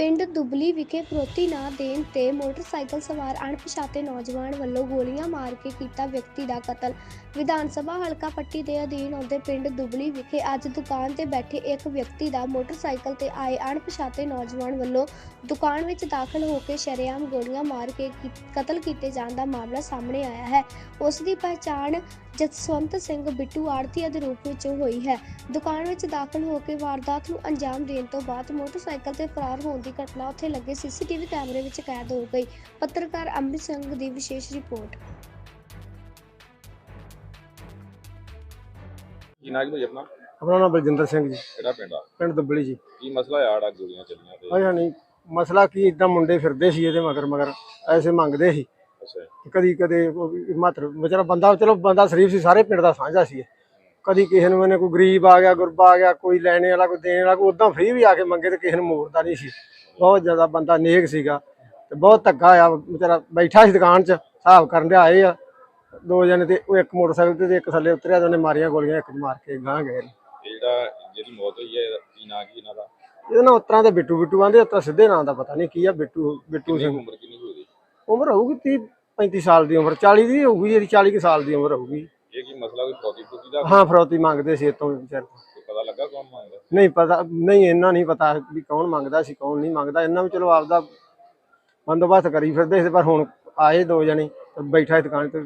ਪਿੰਡ ਦੁਬਲੀ ਵਿਖੇ ਫਰੋਤੀ ਨਾ ਦੇਣ ਤੇ ਮੋਟਰਸਾਈਕਲ ਸਵਾਰ ਅਣਪਛਾਤੇ ਨੌਜਵਾਨ ਵੱਲੋਂ ਗੋਲੀਆਂ ਮਾਰ ਕੇ ਕੀਤਾ ਵਿਅਕਤੀ ਦਾ ਕਤਲ। ਵਿਧਾਨ ਸਭਾ ਹਲਕਾ ਪੱਟੀ ਦੇ ਅਧੀਨ ਆਉਂਦੇ ਪਿੰਡ ਦੁਬਲੀ ਵਿਖੇ ਅੱਜ ਦੁਕਾਨ ਤੇ ਬੈਠੇ ਇੱਕ ਵਿਅਕਤੀ ਦਾ ਮੋਟਰਸਾਈਕਲ ਤੇ ਆਏ ਅਣਪਛਾਤੇ ਨੌਜਵਾਨ ਵੱਲੋਂ ਦੁਕਾਨ ਵਿੱਚ ਦਾਖਲ ਹੋ ਕੇ ਸ਼ਰੇਆਮ ਗੋਲੀਆਂ ਮਾਰ ਕੇ ਕੀ- ਕਤਲ ਕੀਤੇ ਜਾਣ ਦਾ ਮਾਮਲਾ ਸਾਹਮਣੇ ਆਇਆ ਹੈ। ਉਸ ਦੀ ਪਹਿਚਾਣ ਜਸਵੰਤ ਸਿੰਘ ਬਿੱਟੂ ਆੜਤੀਆ ਦੇ ਰੂਪ ਵਿੱਚ ਹੋਈ ਹੈ। ਦੁਕਾਨ ਵਿੱਚ ਦਾਖਲ ਹੋ ਕੇ ਵਾਰਦਾਤ ਨੂੰ ਅੰਜਾਮ ਦੇਣ ਤੋਂ ਬਾਅਦ ਮੋਟਰਸਾਈਕਲ ਤੇ ਫਰਾਰ ਹੋਣ ਦੀ ਘਟਨਾ ਉੱਥੇ ਲੱਗੇ ਸੀਸੀਟੀਵੀ ਕੈਮਰੇ ਵਿੱਚ ਕੈਦ ਹੋ ਗਈ। ਪੱਤਰਕਾਰ ਅੰਮ੍ਰਿਤ ਸਿੰਘ ਦੀ ਵਿਸ਼ੇਸ਼ ਰਿਪੋਰਟ। ਕੀ ਨਾਮ ਹੈ ਆਪਣਾ? ਆਪਣਾ ਨਾਮ ਬਲਜਿੰਦਰ ਸਿੰਘ ਜੀ। ਕਿਹੜਾ ਪਿੰਡ ਆ? ਪਿੰਡ ਦੁੱਬਲੀ ਜੀ। ਕੀ ਮਸਲਾ ਆ ਆੜਾ ਗੋਲੀਆਂ ਚੱਲੀਆਂ ਤੇ? ਅੱਛਾ ਨਹੀਂ ਮਸਲਾ ਕੀ ਇਦਾਂ ਮੁੰਡੇ ਫਿਰਦੇ ਸੀ ਇਹਦੇ ਮਗਰ ਮਗਰ ਐਸੇ ਮੰਗਦੇ ਸੀ। ਕਦੀ ਕਦੇ ਮਾਤਰ ਵਿਚਾਰਾ ਬੰਦਾ ਚਲੋ ਬੰਦਾ ਸ਼ਰੀਫ ਸੀ ਸਾਰੇ ਪਿੰਡ ਦਾ ਸਾਂਝਾ ਸੀ। ਕਦੀ ਕਿਸੇ ਨੂੰ ਮੈਨੇ ਕੋਈ ਗਰੀਬ ਆ ਗਿਆ ਗੁਰਬਾ ਆ ਗਿਆ ਕੋਈ ਲੈਣੇ ਵਾਲਾ ਕੋਈ ਦੇਣ ਵਾਲਾ ਕੋਈ ਉਦਾਂ ਫ੍ਰੀ ਵੀ ਆ ਕੇ ਮੰਗੇ ਤੇ ਕਿਸੇ ਨੂੰ ਮੋੜਦਾ ਨਹੀਂ ਸੀ। ਬਹੁਤ ਜ਼ਿਆਦਾ ਬੰਦਾ ਨੇਕ ਸੀਗਾ ਤੇ ਬਹੁਤ ਧੱਕਾ ਆ ਵਿਚਾਰਾ ਬੈਠਾ ਸੀ ਦੁਕਾਨ 'ਚ ਹਿਸਾਬ ਕਰਨ ਦੇ ਆਏ ਆ। ਦੋ ਜਣੇ ਤੇ ਉਹ ਇੱਕ ਮੋਟਰਸਾਈਕਲ ਤੇ ਤੇ ਇੱਕ ਥੱਲੇ ਉਤਰਿਆ ਤੇ ਉਹਨੇ ਮਾਰੀਆਂ ਗੋਲੀਆਂ ਇੱਕ ਨੂੰ ਮਾਰ ਕੇ ਗਾਂ ਗਏ। ਨੇ। ਜਿਹੜਾ ਜਿਹਦੀ ਮੌਤ ਹੋਈ ਹੈ ਕੀ ਨਾਂ ਕੀ ਇਹਨਾਂ ਦਾ? ਇਹਦੇ ਨਾਲ ਉਤਰਾਂ ਦੇ ਬਿੱਟੂ ਬਿੱਟੂ ਆਂਦੇ ਉਤਰਾਂ ਸਿੱਧੇ ਨਾਂ ਦਾ ਪਤਾ ਨਹੀਂ ਕੀ ਆ ਬਿੱਟੂ ਬਿੱਟੂ ਸਿੰਘ। ਉਮਰ ਕਿੰਨੀ ਹੋਈ ਉਮਰ ਹੋਊਗੀ 30 35 ਸਾਲ ਦੀ ਉਮਰ 40 ਦੀ ਹੋਊਗੀ ਜਿਹੜੀ 40 ਕੁ ਸਾਲ ਦੀ ਉਮਰ ਹੋਊਗੀ। ਇਹ ਕੀ ਮਸਲਾ ਕੋਈ ਦਾ? ਹਾਂ ਫਰੋਤੀ ਮੰਗਦੇ ਸੀ ਇਤੋਂ ਵਿਚਾਰ ਕੋਈ ਪਤਾ ਲੱਗਾ ਕੌਣ ਮੰਗਦਾ? ਨਹੀਂ ਪਤਾ ਨਹੀਂ ਇਹਨਾਂ ਨਹੀਂ ਪਤਾ ਵੀ ਕੌਣ ਮੰਗਦਾ ਸੀ ਕੌਣ ਨਹੀਂ ਮੰਗਦਾ। ਇਹਨਾਂ ਵੀ ਚਲੋ ਆਪਦਾ ਬੰਦੋਬਸਤ ਕਰੀ ਫਿਰਦੇ ਸੀ ਪਰ ਹੁਣ ਆਏ ਦੋ ਜਣੇ ਬੈਠਾ ਦੁਕਾਨ ਤੇ।